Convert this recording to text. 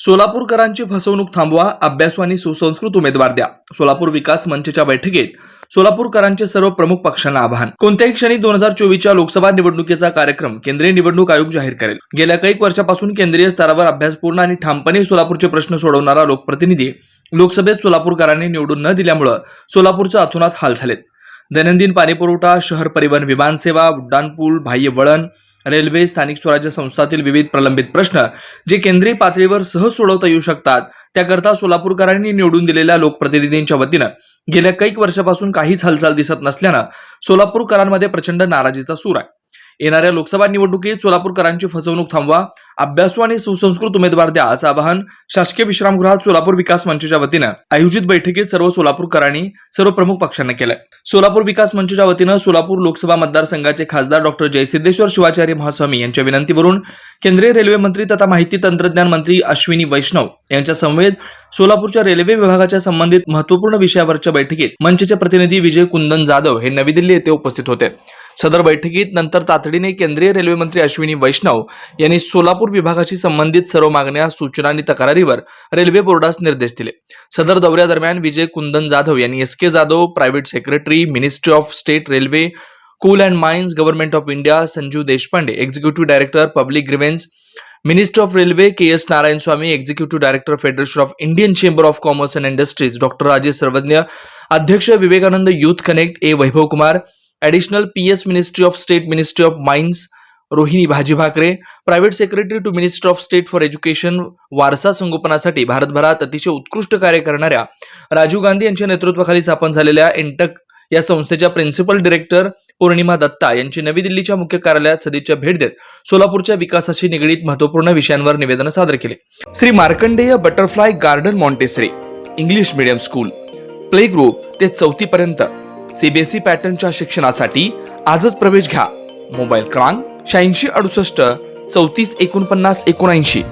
सोलापूरकरांची फसवणूक थांबवा अभ्यासू आणि सुसंस्कृत उमेदवार द्या. सोलापूर विकास मंचच्या बैठकीत सोलापूरकरांचे सर्व प्रमुख पक्षांना आवाहन. कोणत्याही क्षणी दोन हजार चोवीसच्या लोकसभा निवडणुकीचा कार्यक्रम केंद्रीय निवडणूक आयोग जाहीर करेल. गेल्या काही वर्षापासून केंद्रीय स्तरावर अभ्यासपूर्ण आणि ठामपणे सोलापूरचे प्रश्न सोडवणारा लोकप्रतिनिधी लोकसभेत सोलापूरकरांनी निवडून न दिल्यामुळं सोलापूरच्या अथुनात हाल झालेत. दैनंदिन पाणीपुरवठा शहर परिवहन विमानसेवा उड्डाणपूल बाह्य वळण रेल्वे स्थानिक स्वराज्य संस्थातील विविध प्रलंबित प्रश्न जे केंद्रीय पातळीवर सहज सोडवता येऊ शकतात त्याकरता सोलापूरकरांनी निवडून दिलेल्या लोकप्रतिनिधींच्या वतीनं गेल्या कैक वर्षापासून काहीच हालचाल दिसत नसल्यानं सोलापूरकरांमध्ये प्रचंड नाराजीचा सूर आहे. येणाऱ्या लोकसभा निवडणुकीत सोलापूरकरांची फसवणूक थांबवा. अभ्यासू आणि सुसंस्कृत उमेदवार द्या असं आवाहन शासकीय विश्रामगृहात सोलापूर विकास मंचच्या वतीनं आयोजित बैठकीत सर्व सोलापूरकरांनी सर्व प्रमुख पक्षांना केलंय सोलापूर विकास मंचच्या वतीनं सोलापूर लोकसभा मतदारसंघाचे खासदार डॉक्टर जयसिद्धेश्वर शिवाचार्य महास्वामी यांच्या विनंतीवरून केंद्रीय रेल्वे मंत्री तथा माहिती तंत्रज्ञान मंत्री अश्विनी वैष्णव यांच्या समवेत सोलापूरच्या रेल्वे विभागाच्या संबंधित महत्त्वपूर्ण विषयावरच्या बैठकीत मंचचे प्रतिनिधी विजय कुंदन जाधव हे नवी दिल्ली येथे उपस्थित होते. सदर बैठकीत नंतर तातडीने केंद्रीय रेल्वे मंत्री अश्विनी वैष्णव यांनी सोलापूर विभागाशी संबंधित सर्व मागण्या सूचना आणि तक्रारीवर रेल्वे बोर्डास निर्देश दिले. सदर दौऱ्यादरम्यान विजय कुंदन जाधव यांनी S K Jadhav private secretary ministry of state railway coal and mines government of India Sanju Deshpande executive director public grievance minister of railway K S Narayan Swami executive director federation of Indian chamber of commerce and industries doctor Rajesh Sarvagya अध्यक्ष Vivekananda youth connect A Vaibhav Kumar additional P S ministry of state ministry of mines Rohini Bhaji Bhakare private secretary to minister of state for education वारसा संगोपनासाठी भारतभरात अतिशय उत्कृष्ट कार्य करणाऱ्या राजीव गांधी यांच्या नेतृत्वाखाली स्थापन झालेल्या इंटक या संस्थेच्या प्रिन्सिपल डिरेक्टर पौर्णिमा दत्ता यांची नवी दिल्लीच्या मुख्य कार्यालयात सदिच्छा भेट देत सोलापूरच्या विकासाशी निगडीत महत्त्वपूर्ण विषयांवर निवेदन सादर केले. Shri Markandeya butterfly garden Montessori English medium school play group ते चौथी पर्यंत सीबीएसई पॅटर्नच्या शिक्षणासाठी आजच प्रवेश घ्या. मोबाईल क्रमांक शहाऐंशी अडुसष्ट चौतीस एकोणपन्नास एकोणऐंशी.